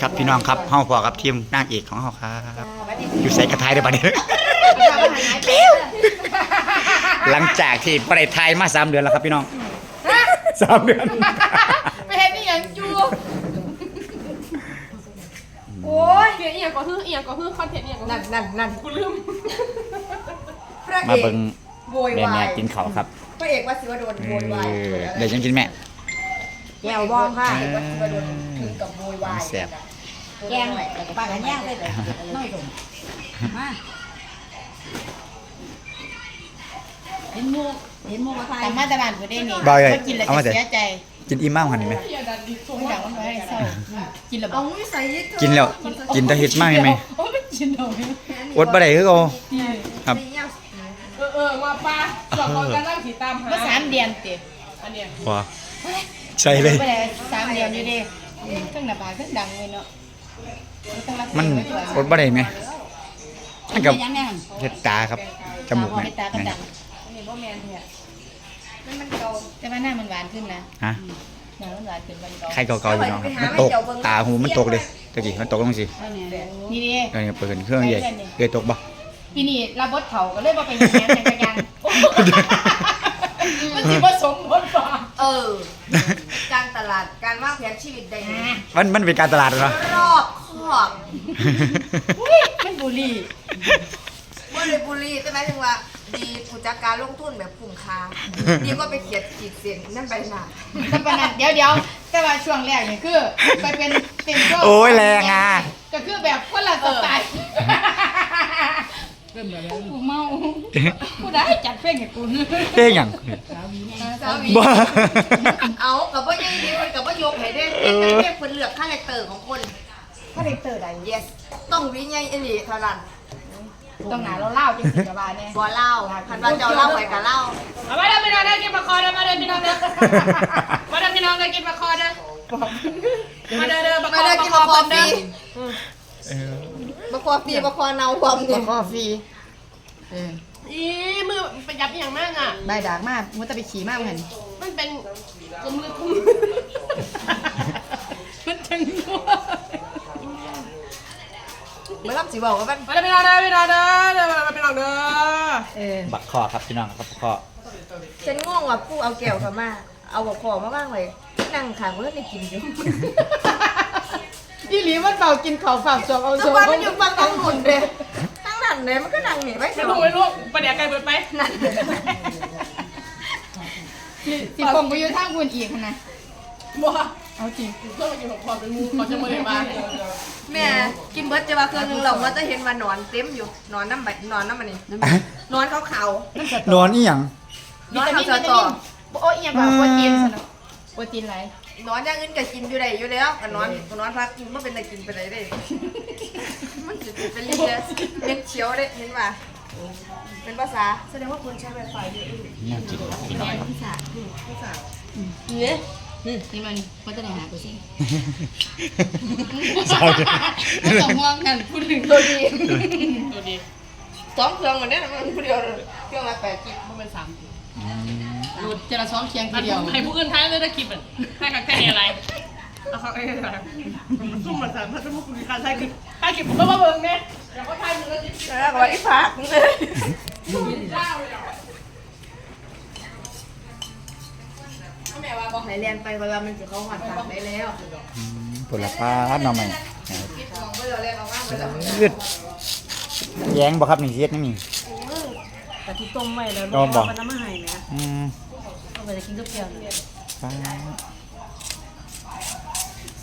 ครับพี่น้องครับเฮาพอกับทีมนางเอกของเฮาครับอยู่ใส่กระทายได้ปะเนี่ยเร็วหลังจากที่บ่ได้ทายมาสามเดือนแล้วครับพี่น้องสามเดือนไปเห็นอีหยังจูโอ้ยเกี่ยอีหยังก็ฮืออีหยังก็ฮือคอนเทนต์อีหยังก็ฮืนั่นอนั่นนั่นกูลืมพระมาเอกเบิ่งโวยวาแม่แม่ยกินข้าวครับพระเอกวัดศิวดลเอโวยวายอเดี๋ยวยังกินแม่แก้วบองค่ะพระเอกวัดศิวดลถึงกับโวยวายแซ่บ แกงหน่อยปากกันย่างเลยน้อยลงมาเห็นหมูเห็นหมูมาทายแต่มาตลาดกูได้นี่บ่อยเลยกินแล้วเอามาจะเสียใจกินอิ่มมากหันไหมอย่าดันดิส่งไม่อยากว่าไม่ให้เศร้ากินแล้วเอาอกไม่ใส่ยึดกินแล้วกินแตะเฮ็ดมากไหมโอ้ไม่กินเลยอดบ่ได้คือเก่าครับเออเออมาป้าสอบเขาจะนั่งสีตามหามาสามเดือนเต็มอันเนี้ยว้าใช่เลยสามเดือนอยู่ดิทั้งหน้าผากทั้งดังเลยเนาะ มันไว้ด้วยอดบ่ได้ไหมมันกับยังไงเฮ็ดตาครับจมูกมองแม่ไปตากันดันี่งอันนี้บ่แมนเนี่ยมันมันเก่าแต่ว่าหน้ามันหวานขึ้นนะฮะหน้ามันหวานขึ้นวันก่อนใครเก่าๆอยู่เนาะมันตกตาหูมันตกเลยตะกี้มันตกลงสินี่ดิเออเปิดเครื่องใหญ่เคยตกบ่ปีนี้รับบทเขาก็เลยมาเป็นแง่แต่ยังมันสิผสมบทบาท เออ การตลาดการวางแผนชีวิตได้ดีมันมันเป็นการตลาดเหรอ รอบคอบมันบุรีว่าเลยบุรีแต่หมายถึงว่า ดีผู้จัดการลงทุนแบบคุ้มค่าดีกว่าไปเขียนขีดเส้นนั่นใบหน้าตะปนันเดี๋ยวเดี๋ยวแต่ว่าช่วงแรกนี่คือไปเป็นเป็นโรคโอ้ยแรงอะ ก็คือแบบคนละสไตล์เริ่มแล้วกูเมากูได้จัดเพลงให้กูเต้งหยัง สาวีบ้า เอากับว่ายังดีมันกับว่ายกให้ได้เออเรียกคนเลือกคาแรคเตอร์ของคนคาแรคเตอร์ใด yes ต้องวิญญาณอหลีเท่านั้นต้องหนาเราเล่าจริงๆกับบ้านเนี่ยบ่เล่าคันว่าเจ้าเล่าไปกับเล่าเอามาเด้อพี่น้องเด้อกินปลาคอเด้อมาเด้อพี่น้องเด้อมาเด้อพี่น้องเด้อกินปลาคอเด้อมาเด้อเด้อปลาคมาอได้ปลากินคอมะพคร้ออมฟเด้รีอมะคอฟรีมะคอเนาพร้อมเนี่ยกาแฟ อีมือไปยับอีหยังมากอะใบด่างมากมันจะไปขี่มากเหมือนมันเป็นกลมลึกคุ้มมันจังมารับสิบอกว่ามันมาเด้อพี่น้องเด้อพี่น้องเด้อเด้อมาพี่น้องเด้อเออบักคอครับพี่น้องครับบักคอฉันง่วงว่ะกูเอาแก้วเข้ามา เอาบักคอมาบ้างเลยนั่งขางเพื่อนได้กินอยู่พี่หลีมันเบากินข้าวฝากสวมเอาสทุกวมวันมันอยู่ฟังทางหนุนเลยทั้ง นั้นเลยมันก็นั่งหนีไม่ไม่ถูรู้กไม่รู้ประเดี๋ยวไกลเปิดไปนั่นสิคงไปอยู่ทางคุณอีกนะบัวเอาจริงเพื่อนมากินของพอเป็นมูเขาจะมาเลยมาแม่กินเบิร์ดจะมาเครื่องนึงเราก็จะเห็นว่านอนเต็มอยู่นอนน้ำใบนอนน้ำมันนี่นอนเขาเขานอนอีหยังนอนวิตาเขามินจะวิตาต่อมินโอ้ยยังแบบโปรตีนสนุกโปรตีนไร นอนอย่างอื่นก็กินอยู่ได้อยู่แล้วก็นอนก็นอนพักกินไม่เป็นไรกินไปไหนได้ มันจะเป็นเลี้ยเลี้ยงเขียวได้เห็นป่ะเป็นภาษาแสดงว่าคุณใช้ไวไฟเยอะน่ากินพี่น้องภาษาภาษาเนี่ยนี่มันมันจะไหนหากูสิสาวเดียวไม่ต้องห่วงกันพูดถึงตัวดีตัวดี สองเครื่องเหมือนเนี้ยมันผู้เดียวเลยเครื่องละแปดกิกมันเป็นสามดูจะละสองเคียงทีอันเดียวให้ผู้อื่นท้ายเลยได้คลิปอะให้กับแค่นี้อะไรเอาเขาไอ้อะไรซุ่มมาสามถ้าจะพูดคุยกันใช่คือถ้าคลิปผมก็มาเบิ่งเนี่ยเดี๋ยวก็ทายมือแล้วจิ๊บแล้วก็ว่าอีพักเลยแม่ว่าบอกไหนเรียนไปเวลามันจะเข้าหัดผักได้แล้วผลพาหน่อใหม่คิดมองไปเราเรียนออกมาไปแล้วยืด แย้งบ่ครับนี่เฮ็ดนี่มี แต่ที่ต้มไว้แล้วก็บอกมันน้ำมันหายไหมอืมเอาไปกินกับเกลือฟ้า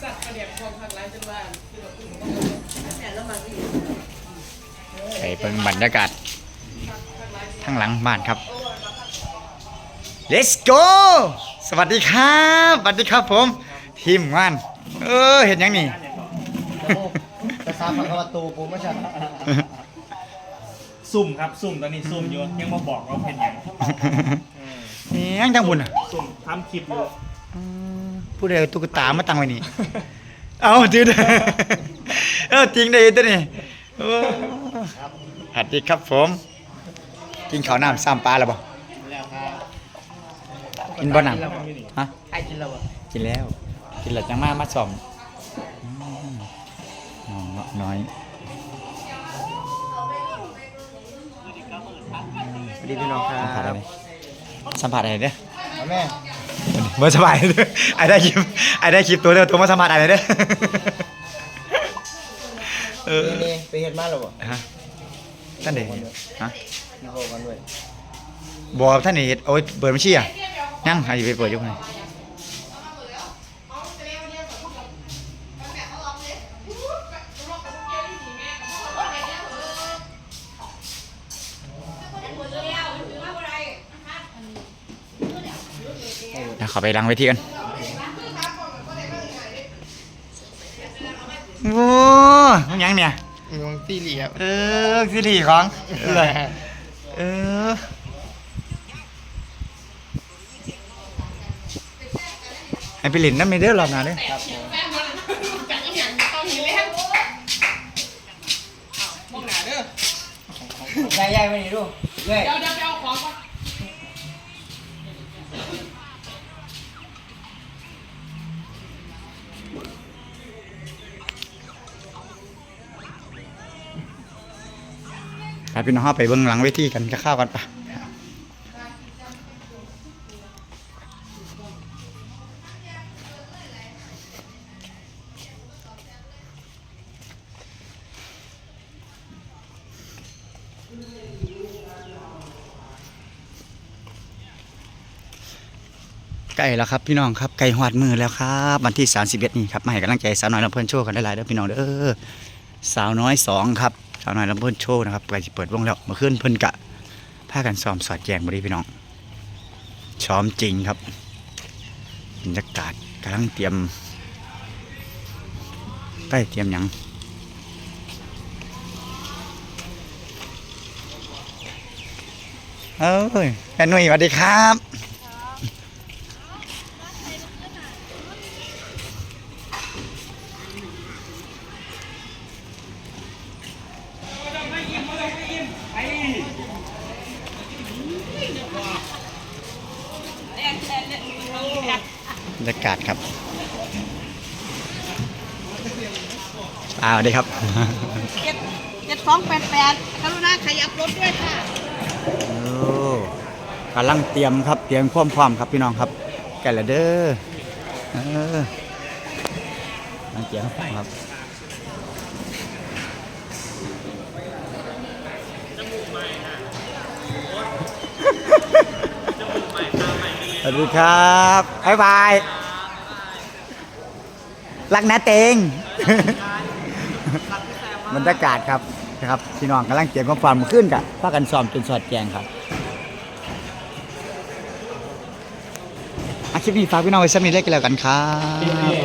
สัตว์กระเดียบความพักร้ายจนว่าไปเบิ่งบรรยากาศข้างหลังบ้านครับ Let's go สวัสดีครับสวัสดีครับผม ทีมงาน เออเห็นยังนี่ ภาษาพระวตูปูไม่ใช่ ซุ่มครับซุ่มตอนนี้ซุ่มอยู่ยังมาบอกว่าเป็นอย่างนี่ยังจังบุญอะซุ่มทำคลิปอยู่ผู้ใดเอาตุ๊กตามาตั้งไว้นี่ เอาจืดเออจริงได้ตัวนี้โอ้สวัสดีครับผม กินข้าวน้ำซ้ำปลาแล้วบ่แล้วครับกินบ่น้ำฮะ ใครกินแล้วอะกินแล้ว กินแล้วจังมามาซ่อมอืมน้อย วัสดีพี่น้องครัสัมผัสอะไรบสัมผัสอะไรเด้อแม่เมื่อสบายเด้อไอ้ได้คลิปไอ้ได้คลิปตัวเดียวตัวมาสัมผัสอะไรเด้อเออนี่นี่ไปเฮ็ดมาแล้วบ่ฮะท่านเด็กฮะพี่โบกันด้วยบอกท่านเด็กโอ้ยเปิดบัญชีอะยังใครไปเปิดอยุคไหน เดี๋ยวขอไปล้างเวทีกันโอ้มันยังเนี่ยน้องตีเหลียบเออสิริของเออเออให้ไปเล่นน้ำเมเดอร์รอบหน้าเด้อครับผมจากอีหยังต้องมีเล่นมองหนาเด้อใหญ่ๆไปนี่ดูเว้ยเดี๋ยวเดี๋ยวไปเอาของก่อน พี่น้องไปเบิ่งหลังเวทีกันจะข้าวกันปะใกล้แล้วครับพี่น้องครับไก่หอดมือแล้วครับวันที่ 31 นี่ครับมาให้กำลังใจสาวน้อยลำเพิ่นโชว์กันได้หลายเด้อพี่น้องเด้อสาวน้อยสองครับ สาวน้อยลำเพิ่นโชว์นะครับใกล้จะเปิดวงแล้วเมื่อคืนเพิ่นกะพากันซ้อมสอดแจงบ่ดีพี่น้องซ้อมจริงครับบรรยากาศกำลังเตรียมใกล้เตรียมยังเอ้ยแม่นุ่ยสวัสดีครับากาศครับอ้าวดีครับเจ็ดเจ็ดสองแปดแปดกรุณาขยับรถด้วยค่ะโอ้กำลังเตรียมครับเตรียมความพร้อมครับพี่น้องครับแกันละเด้อเออกำลังเตรียมความพร้อมครับสวัสดีครับบ๊ายบาย รักนะเตงบรรยากาศครับนะครับพี่น้องกำลังเตรียมความฝันขึ้นกับพากันซ้อมจนสอดแจงครับอาคลิปนี้ฝากพี่น้องไว้สักนิดเล็กกันแล้วกันครับ